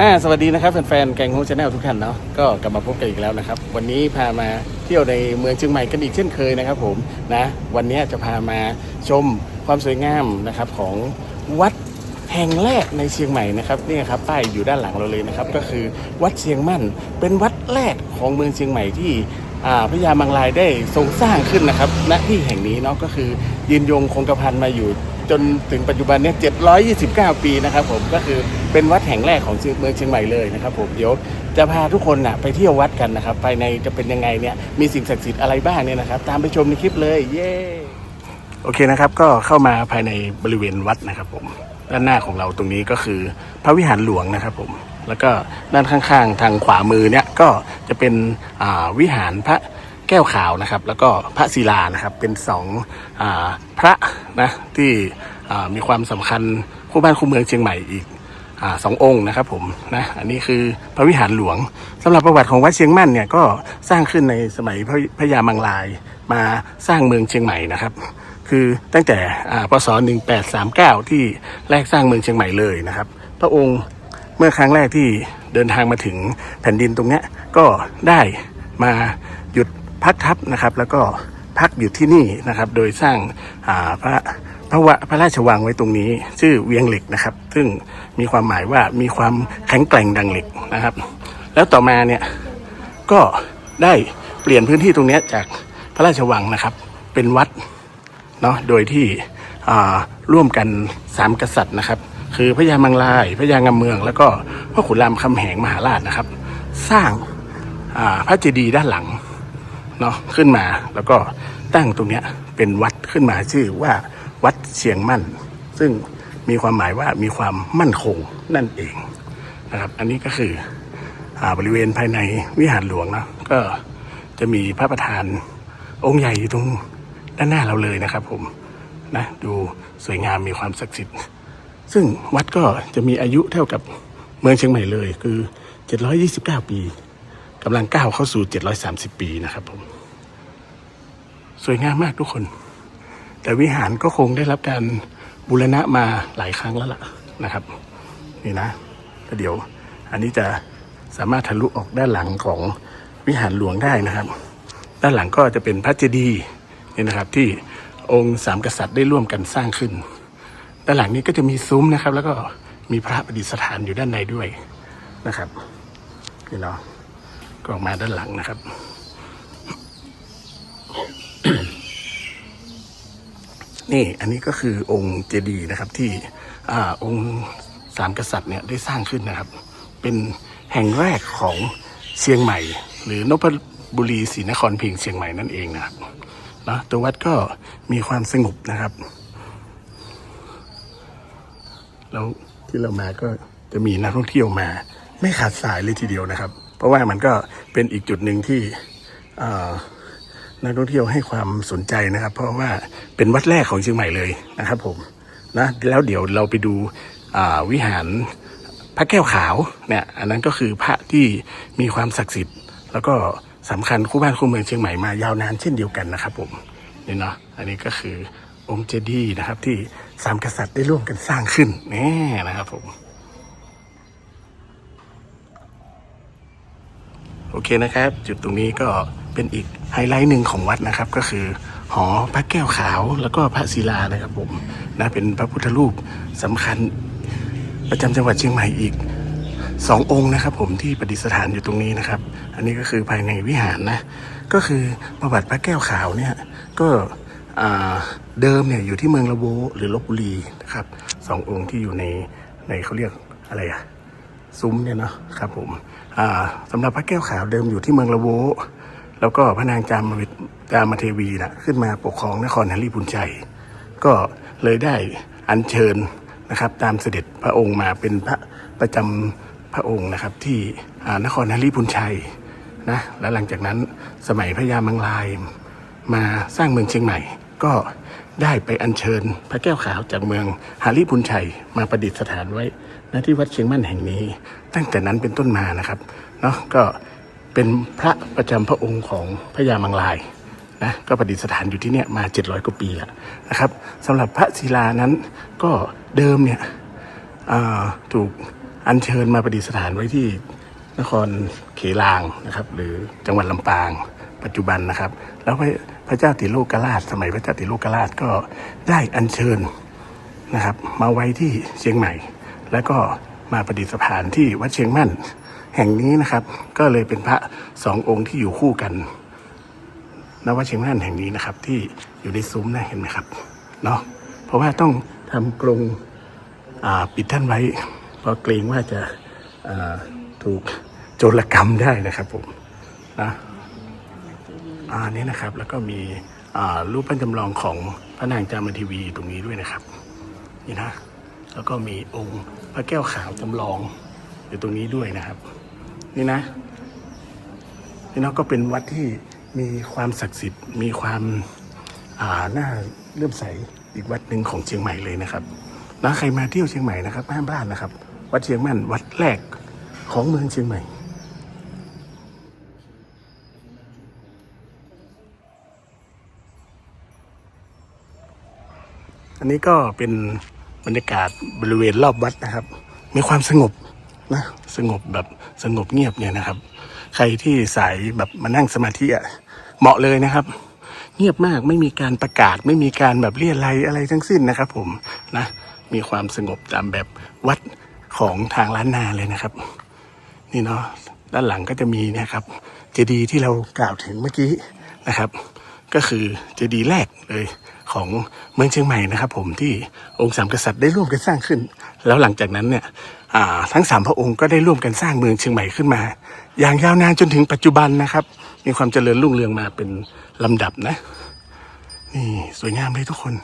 อ่าสวัสดีนะครับแฟนๆ แกงโฮชาแนลทุกท่านเนาะก็กลับมาพบกันอีกแล้วนะครับ วันนี้พามาเที่ยวในเมืองเชียงใหม่กันอีกเช่นเคยนะครับผมนะวันนี้จะพามาชมความสวยงามนะครับของวัดแห่งแรกในเชียงใหม่นะครับนี่ครับป้ายอยู่ด้านหลังเราเลยนะครับก็คือวัดเชียงมั่น เป็นวัดแรกของเมืองเชียงใหม่ที่พระยามังลายได้ทรงสร้างขึ้นนะครับณที่แห่งนี้เนาะก็คือยืนยงคงกระพันมาอยู่จนถึงปัจจุบันเนี่ย729 ปีนะครับผมก็คือ เป็นวัดแห่งแรกของเมืองเชียงใหม่เลยนะครับผมเดี๋ยวจะพาทุกคนนะไปเที่ยววัดกันนะครับภายในจะเป็นยังไงเนี่ยมีสิ่งศักดิ์สิทธิ์อะไรบ้างเนี่ยนะครับ ตามไปชมในคลิปเลยเย้โอเคนะครับ ก็เข้ามาภายในบริเวณวัดนะครับผมด้านหน้าของเราตรงนี้ก็คือพระวิหารหลวงนะครับผมแล้วก็ด้านข้างๆ ทางขวามือเนี่ยก็จะเป็นวิหารพระแก้วขาวนะครับ แล้วก็พระศิลานะครับเป็นสองอพระนะที่มีความสำคัญคู่บ้านคู่เมืองเชียงใหม่อีก สององค์นะครับผมนะอันนี้คือพระวิหารหลวงสำหรับประวัติของวัดเชียงมั่นเนี่ยก็สร้างขึ้นในสมัยพระพระยามังลาย มาสร้างเมืองเชียงใหม่นะครับ คือตั้งแต่อ่าพศ 1839 ที่แรกสร้างเมืองเชียงใหม่เลยนะครับ พระองค์เมื่อครั้งแรกที่เดินทางมาถึงแผ่นดินตรงนี้ก็ได้มาหยุดพักทัพนะครับ แล้วก็พักอยู่ที่นี่นะครับ โดยสร้างาพระ พระวะพระราชวังไว้ตรงนี้ ชื่อเวียงเหล็กนะครับ ซึ่งมีความหมายว่ามีความแข็งแกร่งดังเหล็กนะครับ แล้วต่อมาเนี่ยก็ได้เปลี่ยนพื้นที่ตรงนี้จากพระราชวังนะครับ เป็นวัดเนาะโดยที่ร่วมกันสามกษัตริย์นะครับ คือพระยามังลายพระยางามเมือง แล้วก็พระขุนรามคำแหงมหาราชนะครับ สร้างาพระเจดีย์ด้านหลังเนาะขึ้นมาแล้วก็ตั้งตรงนี้เป็นวัดขึ้นมาชื่อว่า วัดเชียงมั่น ซึ่งมีความหมายว่ามีความมั่นคงนั่นเองนะครับ อันนี้ก็คืออบริเวณภายในวิหารหลวงนะก็จะมีพระประธานองค์ใหญ่อยู่ตรงด้านหน้าเราเลยนะครับ ผมนะดูสวยงามมีความศักดิ์สิทธิ์ ซึ่งวัดก็จะมีอายุเท่ากับเมืองเชียงใหม่เลย คือ 729 ปีกำลังก้าวเข้าสู่ 730 ปีนะครับผม สวยงามมากทุกคน แต่วิหารก็คงได้รับการบูรณะมาหลายครั้งแล้วล่ะนะครับ นี่นะเดี๋ยวอันนี้จะสามารถทะลุออกด้านหลังของวิหารหลวงได้นะครับ ด้านหลังก็จะเป็นพระเจดีย์นี่นะครับที่องค์สามกษัตริย์ได้ร่วมกันสร้างขึ้น ด้านหลังนี้ก็จะมีซุ้มนะครับ แล้วก็มีพระประดิษฐานอยู่ด้านในด้วยนะครับนี่เนาะก็ออกมาด้านหลังนะครับ นี่อันนี้ก็คือองค์เจดีย์นะครับที่อ่าองค์สามกษัตริย์เนี่ยได้สร้างขึ้นนะครับ เป็นแห่งแรกของเชียงใหม่ หรือนพบุรีศรีนครพิงเชียงใหม่นั่นเองนะครับนะตัววัดก็มีความสงบนะครับ แล้วที่เรามาก็จะมีนักท่องเที่ยวมา ไม่ขาดสายเลยทีเดียวนะครับ เพราะว่ามันก็เป็นอีกจุดหนึ่งที่อ่า นักท่องเที่ยวให้ความสนใจนะครับ เพราะว่าเป็นวัดแรกของเชียงใหม่เลยนะครับผมนะแล้วเดี๋ยวเราไปดูวิหารพระแก้วขาวเนี่ยอันนั้นก็คือพระที่มีความศักดิ์สิทธิ์ แล้วก็สำคัญคู่บ้านคู่เมืองเชียงใหม่มายาวนานเช่นเดียวกันนะครับผมนี่เนาะอันนี้ก็คือองค์เจดีย์นะครับที่สามกษัตริย์ได้ร่วมกันสร้างขึ้นแน่นะครับผมโอเคนะครับ จุดตรงนี้ก็ เป็นอีกไฮไลท์หนึ่งของวัดนะครับก็คือหอพระแก้วขาวแล้วก็พระศิลานะครับผมนะเป็นพระพุทธรูปสำคัญประจำจังหวัดเชียงใหม่อีกสององค์นะครับผมที่ประดิษฐานอยู่ตรงนี้นะครับ อันนี้ก็คือภายในวิหารนะก็คือประวัติพระแก้วขาวเนี่ยก็เดิมเนี่ยอยู่ที่เมืองละโวหรือลบบุรีนะครับสององค์ที่อยู่ในในเขาเรียกอะไรอะซุ้มเนี่ยเนาะครับผมสำหรับพระแก้วขาวเดิมอยู่ที่เมืองละโว แล้วก็พระนางจามวิจามเทวีนะขึ้นมาปกครองนครฮันรีพุนชัย ก็เลยได้อัญเชิญนะครับ ตามเสด็จพระองค์มาเป็นพระประจำพระองค์นะครับ ที่นครฮันรีพุนชัยนะและหลังจากนั้นสมัยพระยามังลายมาสร้างเมืองเชียงใหม่ ก็ได้ไปอัญเชิญพระแก้วขาวจากเมืองหาริพุนชัย มาประดิษฐานไว้ณที่วัดเชียงมั่นแห่งนี้ ตั้งแต่นั้นเป็นต้นมานะครับเนาะก็ เป็นพระประจำพระองค์ของพระยามังลายนะก็ประดิษฐานอยู่ที่เนี่ยมา 700 กว่าปีแล้วนะครับสำหรับพระศิลานั้นก็เดิมเนี่ยถูกอัญเชิญมาประดิษฐานไว้ที่นครเขลางนะครับหรือจังหวัดลำปาง ปัจจุบันนะครับ แล้วพระพระเจ้าติโลกราช สมัยพระเจ้าติโลกราชก็ได้อัญเชิญนะครับ มาไว้ที่เชียงใหม่ แล้วก็มาประดิษฐานที่วัดเชียงมั่น แห่งนี้นะครับ ก็เลยเป็นพระสององค์ที่อยู่คู่กันนวัดเชียงมั่นแห่งนี้นะครับ ที่อยู่ในซุ้มนะเห็นไหมครับเนาะเพราะว่าต้องทำกรงปิดท่านไว้ เพราะเกรงว่าจะาถูกโจรกรรมได้นะครับผมนะอ่านี่นะครับแล้วก็มีรูปปั้นจำลองของพระนางจามทีวีตรงนี้ด้วยนะครับ นี่นะ แล้วก็มีองค์พระแก้วขาวจำลองอยู่ตรงนี้ด้วยนะครับ นี่นะนี่นะก็เป็นวัดที่มีความศักดิ์สิทธิ์ มีความอ่าน่าเลื่อมใสอีกวัดหนึ่งของเชียงใหม่เลยนะครับนะใครมาเที่ยวเชียงใหม่นะครับห้ามพลาดนะครับ วัดเชียงมั่นวัดแรกของเมืองเชียงใหม่อันนี้ก็เป็นบรรยากาศบริเวณรอบวัดนะครับ มีความสงบ นะสงบแบบสงบเงียบเนี่ยนะครับ ใครที่สายแบบมานั่งสมาธิอะเหมาะเลยนะครับ เงียบมากไม่มีการประกาศไม่มีการแบบเรียอะไรอะไรทั้งสิ้นนะครับ ผมนะมีความสงบตามแบบวัดของทางล้านนาเลยนะครับ นี่เนาะด้านหลังก็จะมีเนะครับ เจดีย์ที่เรากล่าวถึงเมื่อกี้นะครับ ก็คือเจดีย์แรกเลยของเมืองเชียงใหม่นะครับ ผมที่องค์สามกษัตริย์ได้ร่วมกันสร้างขึ้น แล้วหลังจากนั้นเนี่ยทั้งสามพระองค์ก็ได้ร่วมกันสร้างเมืองเชียงใหม่ขึ้นมา อย่างยาวนานจนถึงปัจจุบันนะครับ มีความเจริญรุ่งเรืองมาเป็นลำดับนะ นี่สวยงามเลยทุกคน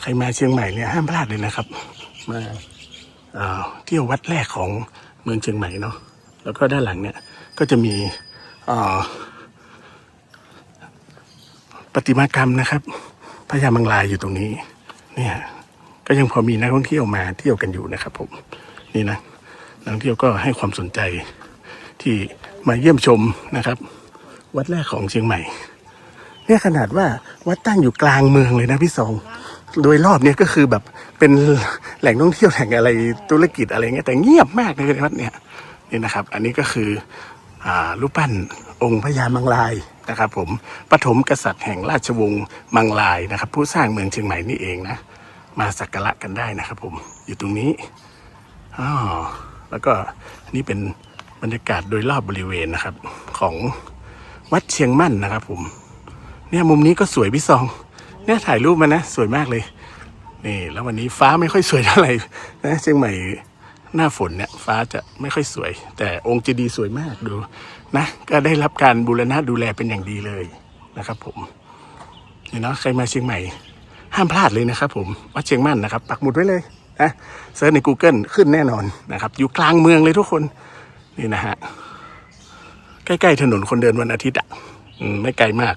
ใครมาเชียงใหม่เนี่ยห้ามพลาดเลยนะครับมาอ่าเที่ยววัดแรกของเมืองเชียงใหม่เนาะแล้วก็ด้านหลังเนี่ยก็จะมีอ่า ประติมากรรมนะครับพญามังลายอยู่ตรงนี้เนี่ยก็ยังพอมีนักท่องเที่ยวมาเที่ยวกันอยู่นะครับ ผมนี่นะนักท่องเที่ยวก็ให้ความสนใจที่มาเยี่ยมชมนะครับ วัดแรกของเชียงใหม่ เนี่ยขนาดว่าวัดตั้งอยู่กลางเมืองเลยนะพี่สองโดยรอบเนี่ยก็คือแบบเป็นแหล่งท่องเที่ยวแหล่งอะไรธุรกิจอะไรเงี้ยแต่เงียบมากเลยวัดเนี่ยนี่นะครับ อันนี้ก็คืออรูปปั้นองค์พญามังลาย นะครับผมปฐมกษัตริย์แห่งราชวงศ์มังลายนะครับ ผู้สร้างเมืองเชียงใหม่นี่เองนะมาสักการะกันได้นะครับ ผมอยู่ตรงนี้อ๋อแล้วก็นนี้เป็นบรรยากาศโดยรอบบริเวณนะครับ ของวัดเชียงมั่นนะครับผมเนี่ยมุมนี้ก็สวยพี่ซอง เนี่ยถ่ายรูปมานะ สวยมากเลยนี่แล้ววันนี้ฟ้าไม่ค่อยสวยเท่าไหร่นะเชียงใหม่หน้าฝนเนี่ยฟ้าจะไม่ค่อยสวย แต่องค์เจดีย์สวยมากดู นะก็ได้รับการบูรณะดูแลเป็นอย่างดีเลยนะครับ ผมนี่เนาะใครมาเชียงใหม่ ห้ามพลาดเลยนะครับ ผมวัดเชียงมั่นนะครับปักหมุดไว้เลยนะเซิร์ชใน Google ขึ้นแน่นอนนะครับ อยู่กลางเมืองเลยทุกคนนี่นะฮะใกล้ๆถนนคนเดินวันอาทิตย์อะไม่ไกลมาก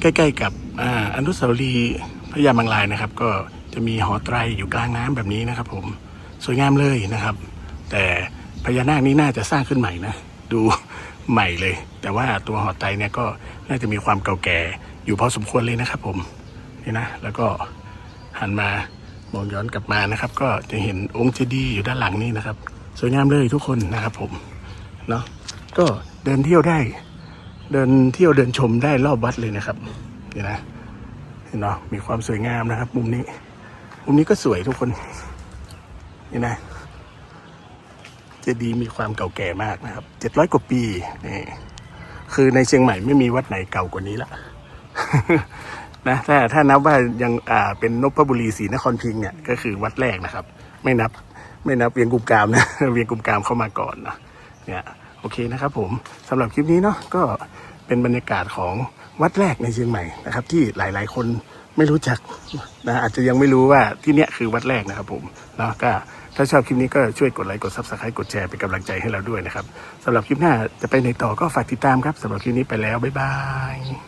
ใกล้ ๆ กับ อนุสาวรีย์พระยามังลายนะครับ ก็จะมีหอไตรอยู่กลางน้ำแบบนี้นะครับ ผมสวยงามเลยนะครับ แต่พญานาคนี้น่าจะสร้างขึ้นใหม่นะดูใหม่เลย แต่ว่าตัวหอไตรเนี่ยก็น่าจะมีความเก่าแก่อยู่พอสมควรเลยนะครับ ผมนี่นะแล้วก็หันมามองย้อนกลับมานะครับ ก็จะเห็นองค์เจดีย์อยู่ด้านหลังนี้นะครับ สวยงามเลยทุกคนนะครับ ผมเนาะก็เดินเที่ยวได้ เดินเที่ยวเดินชมได้รอบวัดเลยนะครับ นี่นะเห็นเนาะมีความสวยงามนะครับ มุมนี้ มุมนี้ก็สวยทุกคน นี่นะเจดีย์มีความเก่าแก่มากนะครับเจ็ดร้อยกว่าปีนี่คือในเชียงใหม่ไม่มีวัดไหนเก่ากว่านี้ละนะถ้าถ้านับว่ายังอ่าเป็นนพบุรีศรีนครพิงค์เนี่ยก็คือวัดแรกนะครับ ไม่นับไม่นับเวียงกุมกามนะเวียงกุมกามเข้ามาก่อนนะเนี่ยโอเคนะครับผมสำหรับคลิปนี้เนาะก็ เป็นบรรยากาศของวัดแรกในเชียงใหม่นะครับ ที่หลาย ๆ คนไม่รู้จักนะอาจจะยังไม่รู้ว่าที่เนี้ยคือวัดแรกนะครับผมเนาะก็ถ้าชอบคลิปนี้ก็ช่วยกดไลค์กดซับสไครต์กดแชร์เป็นกำลังใจให้เราด้วยนะครับสำหรับคลิปหน้าจะไปในต่อก็ฝากติดตามครับสำหรับคลิปนี้ไปแล้วบ๊ายบาย